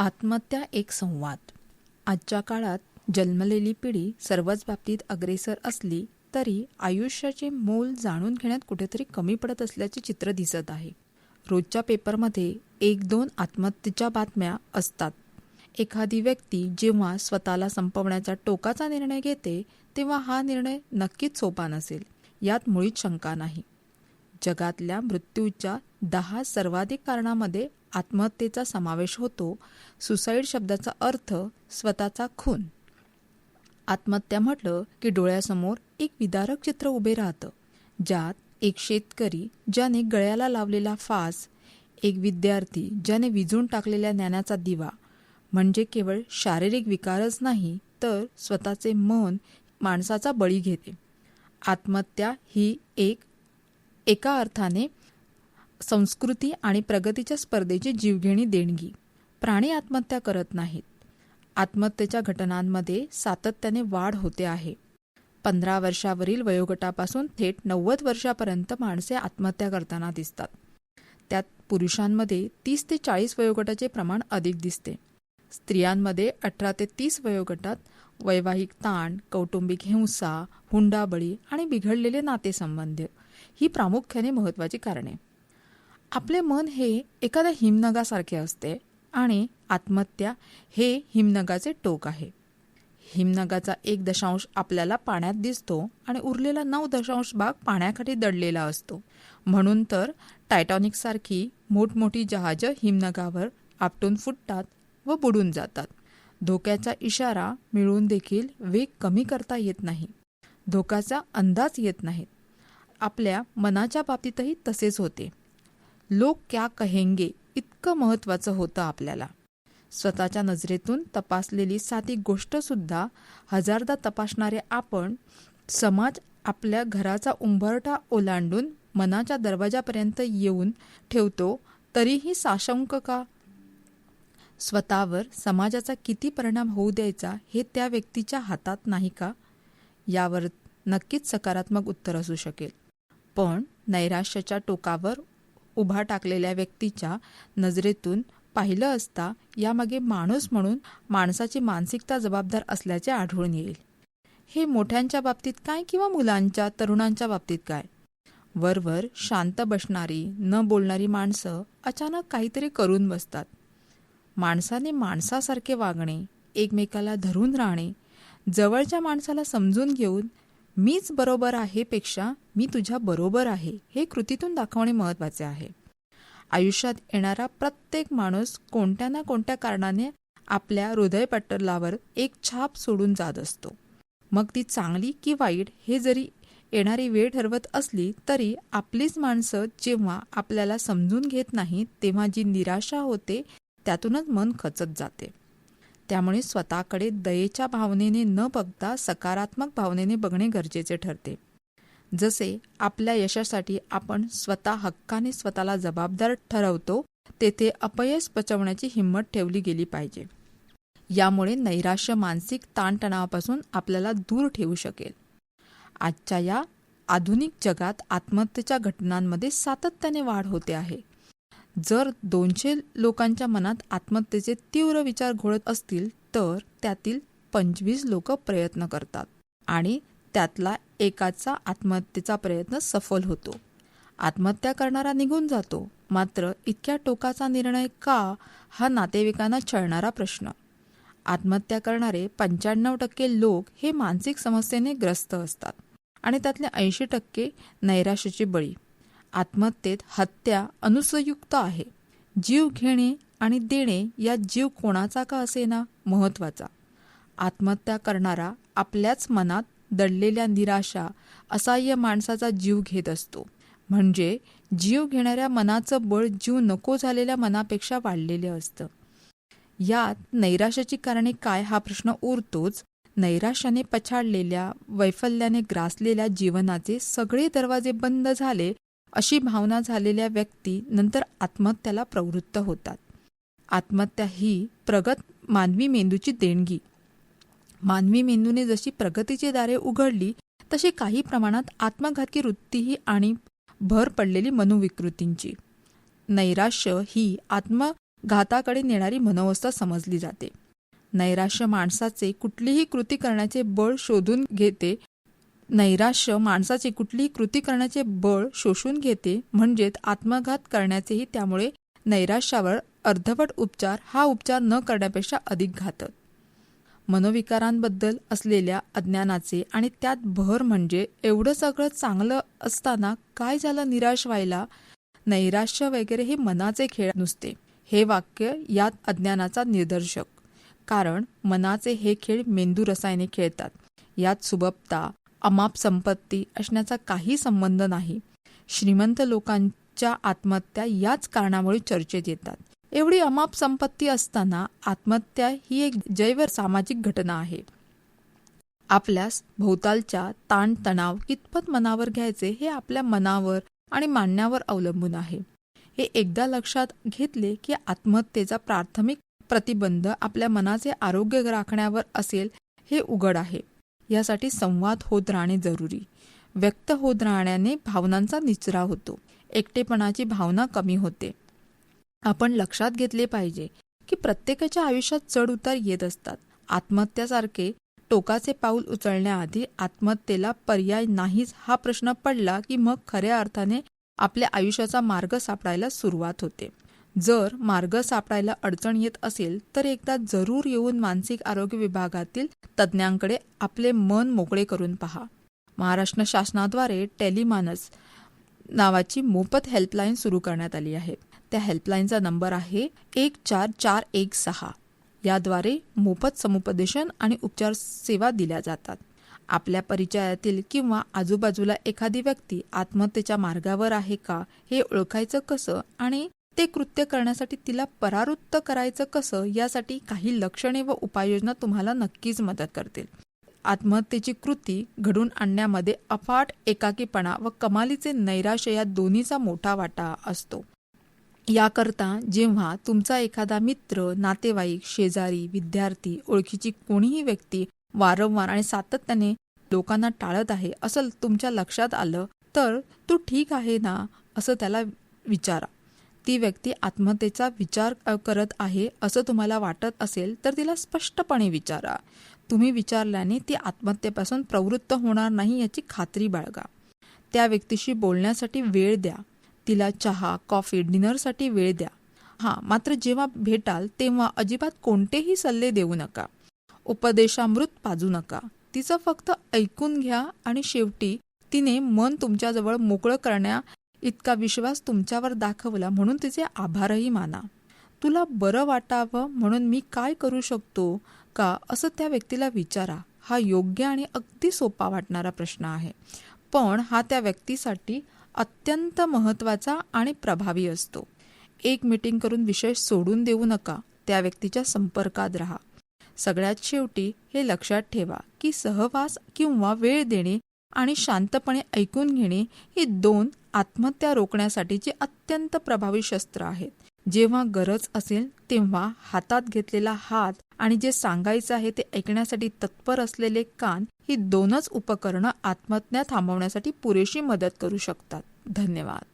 आत्महत्या एक संवाद. आजच्या काळात जन्मलेली पिढी सर्वच बाबतीत अग्रेसर असली तरी आयुष्याचे मोल जाणून घेण्यात कुठेतरी कमी पडत असल्याचे चित्र दिसत आहे. रोजच्या पेपरमध्ये एक दोन आत्महत्येच्या बातम्या असतात. एखादी व्यक्ती जेव्हा स्वतःला संपवण्याचा टोकाचा निर्णय घेते तेव्हा हा निर्णय नक्कीच सोपा नसेल. यात मुळीच शंका नाही. जगातल्या मृत्यूच्या दहा सर्वाधिक कारणामध्ये आत्महत्येचा समावेश होतो. सुसाईड शब्दाचा अर्थ स्वतःचा खून. आत्महत्या म्हटलं की डोळ्यासमोर एक विदारक चित्र उभे राहतं ज्यात एक शेतकरी ज्याने गळ्याला लावलेला फास एक विद्यार्थी ज्याने विझून टाकलेल्या ज्ञानाचा दिवा. म्हणजे केवळ शारीरिक विकारच नाही तर स्वतःचे मन माणसाचा बळी घेते. आत्महत्या ही एक एका अर्थाने संस्कृती आणि प्रगतीच्या स्पर्धेची जीवघेणी देणगी. प्राणी आत्महत्या करत नाहीत. आत्महत्येच्या घटनांमध्ये सातत्याने वाढ होते आहे. पंधरा वर्षावरील वयोगटापासून थेट नव्वद वर्षापर्यंत माणसे आत्महत्या करताना दिसतात. त्यात पुरुषांमध्ये तीस ते चाळीस वयोगटाचे प्रमाण अधिक दिसते. स्त्रियांमध्ये अठरा ते तीस वयोगटात वैवाहिक ताण कौटुंबिक हिंसा हुंडाबळी आणि बिघडलेले नातेसंबंध ही प्रामुख्याने महत्त्वाची कारणे. आपले मन हे एखाद्या हिमनगासारखे असते आणि आत्महत्या हे हिमनगाचे टोक आहे. हिमनगाचा एक दशांश आपल्याला पाण्यात दिसतो आणि उरलेला नऊ दशांश भाग पाण्याखाली दडलेला असतो. म्हणून तर टायटॉनिकसारखी मोठमोठी जहाजं हिमनगावर आपटून फुटतात व बुडून जातात. धोक्याचा इशारा मिळून देखील वेग कमी करता येत नाही. धोक्याचा अंदाज येत नाहीत आपल्या मनाच्या बाबतीतही तसेच होते. लोक क्या कहेंगे इतकं महत्त्वाचं होतं आपल्याला. स्वतःच्या नजरेतून तपासलेली साधी गोष्टसुद्धा हजारदा तपासणारे आपण समाज आपल्या घराचा उंबरठा ओलांडून मनाच्या दरवाजापर्यंत येऊन ठेवतो तरीही साशंक का? स्वतःवर समाजाचा किती परिणाम होऊ द्यायचा हे त्या व्यक्तीच्या हातात नाही का? यावर नक्कीच सकारात्मक उत्तर असू शकेल. पण नैराश्याच्या टोकावर उभा टाकलेल्या व्यक्तीच्या नजरेतून पाहिलं असता यामागे माणूस म्हणून माणसाची मानसिकता जबाबदार असल्याचे आढळून येईल. हे मोठ्यांच्या बाबतीत काय किंवा मुलांच्या तरुणांच्या बाबतीत काय? वरवर शांत बसणारी न बोलणारी माणसं अचानक काहीतरी करून बसतात. माणसाने माणसासारखे वागणे एकमेकाला धरून राहणे जवळच्या माणसाला समजून घेऊन मीच बरोबर आहे पेक्षा मी तुझ्या बरोबर आहे हे कृतीतून दाखवणे महत्त्वाचे आहे. आयुष्यात येणारा प्रत्येक माणूस कोणत्या ना कोणत्या कारणाने आपल्या हृदयपटलावर एक छाप सोडून जात असतो. मग ती चांगली की वाईट हे जरी येणारी वेळ ठरवत असली तरी आपलीच माणसं जेव्हा आपल्याला समजून घेत नाहीत तेव्हा जी निराशा होते त्यातूनच मन खचत जाते. त्यामुळे स्वतःकडे दयेच्या भावनेने न बघता सकारात्मक भावनेने बघणे गरजेचे ठरते. जसे आपल्या यशासाठी आपण स्वतः हक्काने स्वतःला जबाबदार ठरवतो तेथे अपयश पचवण्याची हिंमत ठेवली गेली पाहिजे. यामुळे नैराश्य मानसिक ताणतणावापासून आपल्याला दूर ठेवू शकेल. आजच्या या आधुनिक जगात आत्महत्येच्या घटनांमध्ये सातत्याने वाढ होते आहे. जर दोनशे लोकांच्या मनात आत्महत्येचे तीव्र विचार घोळत असतील तर त्यातील पंचवीस लोक प्रयत्न करतात आणि त्यातला एकाचा आत्महत्येचा प्रयत्न सफल होतो. आत्महत्या करणारा निघून जातो. मात्र इतक्या टोकाचा निर्णय का हा नातेवाईकांना छळणारा प्रश्न. आत्महत्या करणारे पंच्याण्णव टक्के लोक हे मानसिक समस्येने ग्रस्त असतात आणि त्यातले ऐंशी टक्के नैराश्याची बळी. आत्महत्येत हत्या अनुसयुक्त आहे. जीव घेणे आणि देणे या जीव कोणाचा का असेना? महत्त्वाचा आत्महत्या करणारा आपल्याच मनात दडलेल्या निराशा असहाय्य माणसाचा जीव घेत असतो. म्हणजे जीव घेणाऱ्या मनाचं बळ जीव नको झालेल्या मनापेक्षा वाढलेले असतं. यात नैराश्याची कारणे काय हा प्रश्न उरतोच. नैराश्याने पछाडलेल्या वैफल्याने ग्रासलेल्या जीवनाचे सगळे दरवाजे बंद झाले अशी भावना झालेल्या व्यक्ती नंतर आत्महत्याला प्रवृत्त होतात. आत्महत्या ही प्रगत मानवी मेंदूची देणगी. मानवी मेंदूने जशी प्रगतीची दारे उघडली तशी काही प्रमाणात आत्मघातकी वृत्तीही आणि भर पडलेली मनोविकृतींची. नैराश्य ही आत्मघाताकडे नेणारी मनोवस्था समजली जाते. नैराश्य माणसाचे कुठलीही कृती करण्याचे बळ शोधून घेते नैराश्य माणसाची कुठलीही कृती करण्याचे बळ शोषून घेते म्हणजेच आत्मघात करण्याचेही त्यामुळे नैराश्यावर अर्धवट उपचार हा उपचार न करण्यापेक्षा अधिक घातक. मनोविकारांबद्दल असलेल्या अज्ञानाचे आणि त्यात भर म्हणजे एवढं सगळं चांगलं असताना काय झालं निराश व्हायला? नैराश्य वगैरे हे मनाचे खेळ नुसते. हे वाक्य यात अज्ञानाचा निदर्शक. कारण मनाचे हे खेळ मेंदू रसायने खेळतात. यात सुबत्ता अमाप संपत्ती असण्याचा काही संबंध नाही. श्रीमंत लोकांच्या आत्महत्या याच कारणामुळे चर्चेत येतात. एवढी अमाप संपत्ती असताना आत्महत्या ही एक जैव सामाजिक घटना आहे. आपल्यास भोवतालच्या ताणतणाव कितपत मनावर घ्यायचे हे आपल्या मनावर आणि मांडण्यावर अवलंबून आहे. हे एकदा लक्षात घेतले की आत्महत्येचा प्राथमिक प्रतिबंध आपल्या मनाचे आरोग्य राखण्यावर असेल हे उघड आहे. यासाठी संवाद होत राहणे जरुरी. व्यक्त होत राहण्याने भावनांचा निचरा होतो. एकटेपणाची भावना कमी होते. आपण लक्षात घेतले पाहिजे की प्रत्येकाच्या आयुष्यात चढ उतार येत असतात. आत्महत्यासारखे टोकाचे पाऊल उचलण्याआधी आत्महत्येला पर्याय नाहीच हा प्रश्न पडला की मग खऱ्या अर्थाने आपल्या आयुष्याचा मार्ग सापडायला सुरुवात होते. जर मार्ग सापडायला अडचण येत असेल तर एकदा जरूर येऊन मानसिक आरोग्य विभागातील तज्ज्ञांकडे आपले मन मोकळे करून पहा. महाराष्ट्र शासनाद्वारे टेलिमानस नावाची मोफत हेल्पलाईन सुरू करण्यात आली आहे. त्या हेल्पलाईनचा नंबर आहे एक चार चार एक सहा. याद्वारे मोफत समुपदेशन आणि उपचार सेवा दिल्या जातात. आपल्या परिचयातील किंवा आजूबाजूला एखादी व्यक्ती आत्महत्येच्या मार्गावर आहे का हे ओळखायचं कसं आणि ते कृत्य करण्यासाठी तिला परावृत्त करायचं कसं यासाठी काही लक्षणे व उपाययोजना तुम्हाला नक्कीच मदत करतील. आत्महत्येची कृती घडून आणण्यामध्ये अफाट एकाकीपणा व कमालीचे नैराश्य या दोन्हीचा मोठा वाटा असतो. याकरता जेव्हा तुमचा एखादा मित्र नातेवाईक शेजारी विद्यार्थी ओळखीची कोणीही व्यक्ती वारंवार आणि सातत्याने लोकांना टाळत आहे असं तुमच्या लक्षात आलं तर तू ठीक आहे ना असं त्याला विचारा. ती व्यक्ती आत्महत्येचा विचार करत आहे असं तुम्हाला वाटत असेल तर तिला स्पष्टपणे विचारा. तुम्ही विचारल्याने ती आत्महत्येपासून प्रवृत्त होणार नाही याची खात्री बाळगा. त्या व्यक्तीशी बोलण्यासाठी वेळ द्या. तिला चहा कॉफी डिनरसाठी वेळ द्या. हां मात्र जेव्हा भेटाल तेव्हा अजिबात कोणतेही सल्ले देऊ नका. उपदेशामृत पाजू नका. तिचं फक्त ऐकून घ्या आणि शेवटी तिने मन तुमच्याजवळ मोकळं करण्या इतका विश्वास तुमच्यावर दाखवला म्हणून तिचे आभारही माना. तुला बरं वाटावं म्हणून मी काय करू शकतो का असं त्या व्यक्तीला विचारा. हा योग्य आणि अगदी सोपा वाटणारा प्रश्न आहे. पण हा त्या व्यक्तीसाठी अत्यंत महत्त्वाचा आणि प्रभावी असतो. एक मीटिंग करून विषय सोडून देऊ नका. त्या व्यक्तीच्या संपर्कात राहा. सगळ्यात शेवटी हे लक्षात ठेवा की सहवास किंवा वेळ देणे आणि शांतपणे ऐकून घेणे ही दोन आत्महत्या रोखण्यासाठीचे अत्यंत प्रभावी शस्त्र आहेत. जेव्हा गरज असेल तेव्हा हातात घेतलेला हात आणि जे सांगायचं आहे ते ऐकण्यासाठी तत्पर असलेले कान ही दोनच उपकरणं आत्महत्या थांबवण्यासाठी पुरेशी मदत करू शकतात. धन्यवाद.